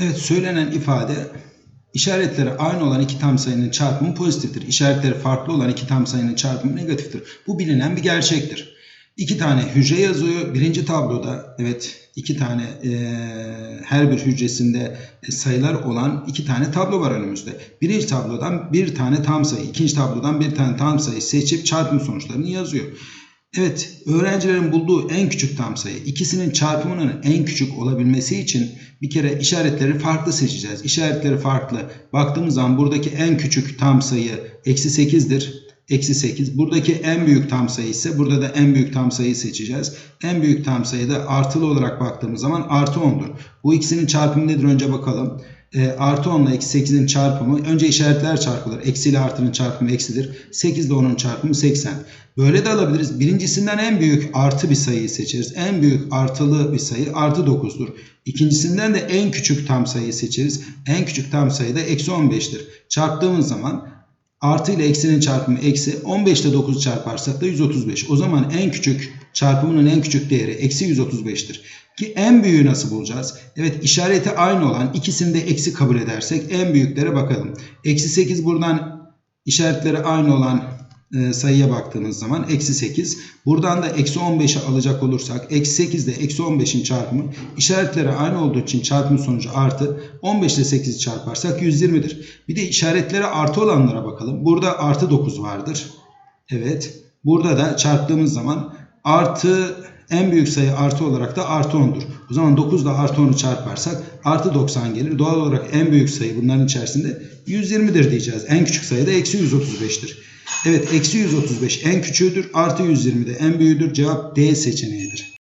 Evet söylenen ifade işaretleri aynı olan iki tam sayının çarpımı pozitiftir. İşaretleri farklı olan iki tam sayının çarpımı negatiftir. Bu bilinen bir gerçektir. İki tane hücre yazıyor. Birinci tabloda evet iki tane eee, her bir hücresinde sayılar olan iki tane tablo var önümüzde. Birinci tablodan bir tane tam sayı, ikinci tablodan bir tane tam sayı seçip çarpım sonuçlarını yazıyor. Evet, öğrencilerin bulduğu en küçük tam sayı ikisinin çarpımının en küçük olabilmesi için bir kere işaretleri farklı seçeceğiz. İşaretleri farklı. Baktığımız zaman buradaki en küçük tam sayı eksi 8'dir. Eksi 8. Buradaki en büyük tam sayı ise burada da en büyük tam sayıyı seçeceğiz. En büyük tam sayı da artılı olarak baktığımız zaman artı 10'dur. Bu ikisinin çarpımı nedir önce bakalım. E, artı 10 ile eksi 8'in çarpımı önce işaretler çarpılır. Eksi ile artının çarpımı eksidir. 8 ile 10'un çarpımı 80. Böyle de alabiliriz. Birincisinden en büyük artı bir sayıyı seçeriz. En büyük artılı bir sayı artı 9'dur. İkincisinden de en küçük tam sayıyı seçeriz. En küçük tam sayı da eksi 15'tir. Çarptığımız zaman Artı ile eksinin çarpımı eksi 15 ile 9'u çarparsak da 135. O zaman en küçük çarpımının en küçük değeri eksi 135'tir. Ki en büyüğü nasıl bulacağız? Evet işareti aynı olan ikisini de eksi kabul edersek en büyüklere bakalım. Eksi 8 buradan işaretleri aynı olan e, sayıya baktığımız zaman eksi 8. Buradan da eksi 15'i alacak olursak eksi 8 ile eksi 15'in çarpımı işaretleri aynı olduğu için çarpım sonucu artı 15 ile 8'i çarparsak 120'dir. Bir de işaretleri artı olanlara bakalım. Burada artı 9 vardır. Evet. Burada da çarptığımız zaman artı en büyük sayı artı olarak da artı 10'dur. O zaman 9 ile artı 10'u çarparsak artı 90 gelir. Doğal olarak en büyük sayı bunların içerisinde 120'dir diyeceğiz. En küçük sayı da eksi 135'tir. Evet eksi 135 en küçüğüdür. Artı 120 de en büyüğüdür. Cevap D seçeneğidir.